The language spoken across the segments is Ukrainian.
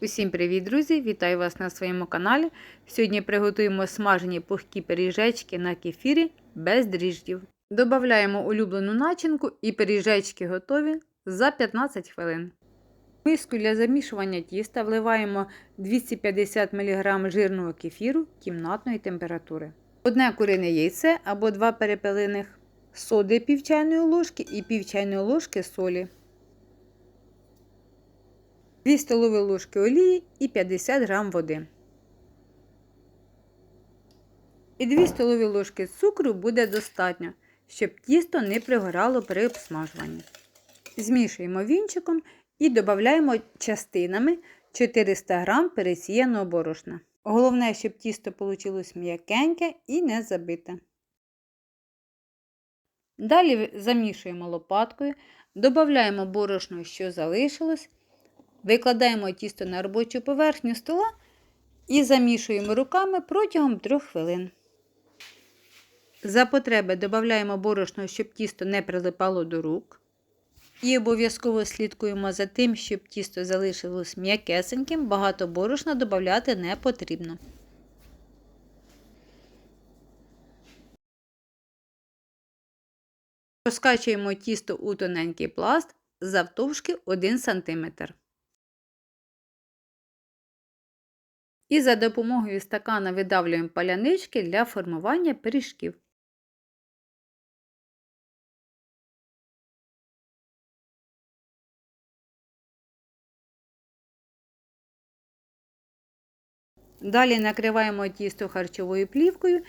Усім привіт, друзі! Вітаю вас на своєму каналі. Сьогодні приготуємо смажені пухкі пиріжечки на кефірі без дріждів. Добавляємо улюблену начинку і пиріжечки готові за 15 хвилин. В миску для замішування тіста вливаємо 250 мг жирного кефіру кімнатної температури, одне курине яйце або два перепелиних, соди пів чайної ложки і пів чайної ложки солі. 2 столові ложки олії і 50 г води. І 2 столові ложки цукру буде достатньо, щоб тісто не пригорало при обсмажуванні. Змішуємо вінчиком і додаємо частинами 400 г пересіяного борошна. Головне, щоб тісто вийшло м'якеньке і не забите. Далі замішуємо лопаткою, додаємо борошно, що залишилось. Викладаємо тісто на робочу поверхню стола і замішуємо руками протягом 3 хвилин. За потреби додаємо борошно, щоб тісто не прилипало до рук. І обов'язково слідкуємо за тим, щоб тісто залишилось м'якесеньким, багато борошна додати не потрібно. Розкачуємо тісто у тоненький пласт завтовшки 1 см. І за допомогою стакана видавлюємо палянички для формування пиріжків. Далі накриваємо тісто харчовою плівкою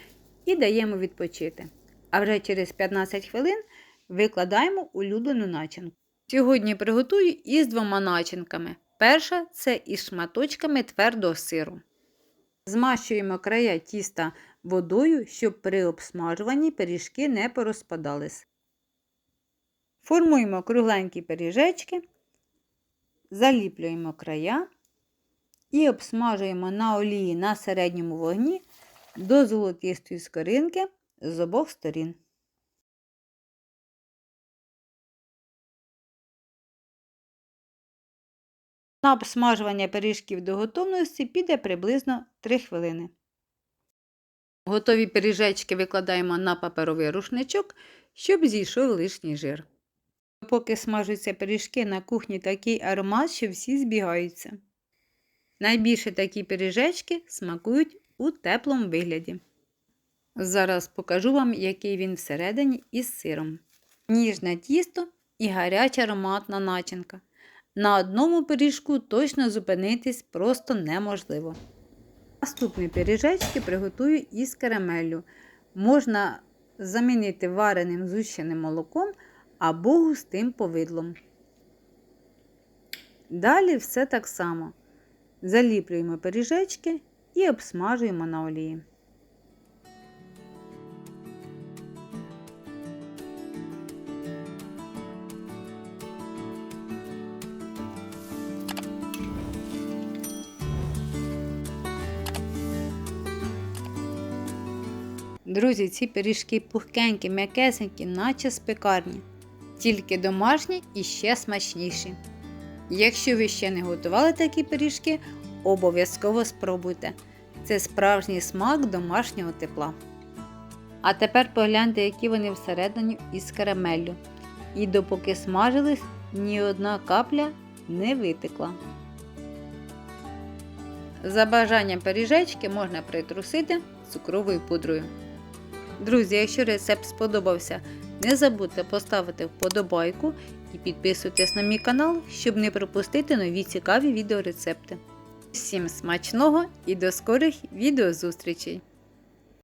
і даємо відпочити. А вже через 15 хвилин викладаємо улюблену начинку. Сьогодні приготую із двома начинками. Перша це із шматочками твердого сиру. Змащуємо края тіста водою, щоб при обсмажуванні пиріжки не порозпадались. Формуємо кругленькі пиріжечки, заліплюємо края і обсмажуємо на олії на середньому вогні до золотистої скоринки з обох сторін. На обсмажування пиріжків до готовності піде приблизно 3 хвилини. Готові пиріжечки викладаємо на паперовий рушничок, щоб зійшов лишній жир. Поки смажуться пиріжки на кухні такий аромат, що всі збігаються. Найбільше такі пиріжечки смакують у теплому вигляді. Зараз покажу вам, який він всередині із сиром. Ніжне тісто і гаряча ароматна начинка. На одному пиріжку точно зупинитись просто неможливо. Наступні пиріжечки приготую із карамеллю. Можна замінити вареним зущеним молоком або густим повидлом. Далі все так само. Заліплюємо пиріжечки і обсмажуємо на олії. Друзі, ці пиріжки пухкенькі, м'якесенькі, наче з пекарні. Тільки домашні і ще смачніші. Якщо ви ще не готували такі пиріжки, обов'язково спробуйте. Це справжній смак домашнього тепла. А тепер погляньте, які вони всередині із карамеллю. І допоки смажились, ні одна капля не витекла. За бажанням пиріжечки можна притрусити цукровою пудрою. Друзі, якщо рецепт сподобався, не забудьте поставити вподобайку і підписуйтесь на мій канал, щоб не пропустити нові цікаві відеорецепти. Всім смачного і до скорих відеозустрічей!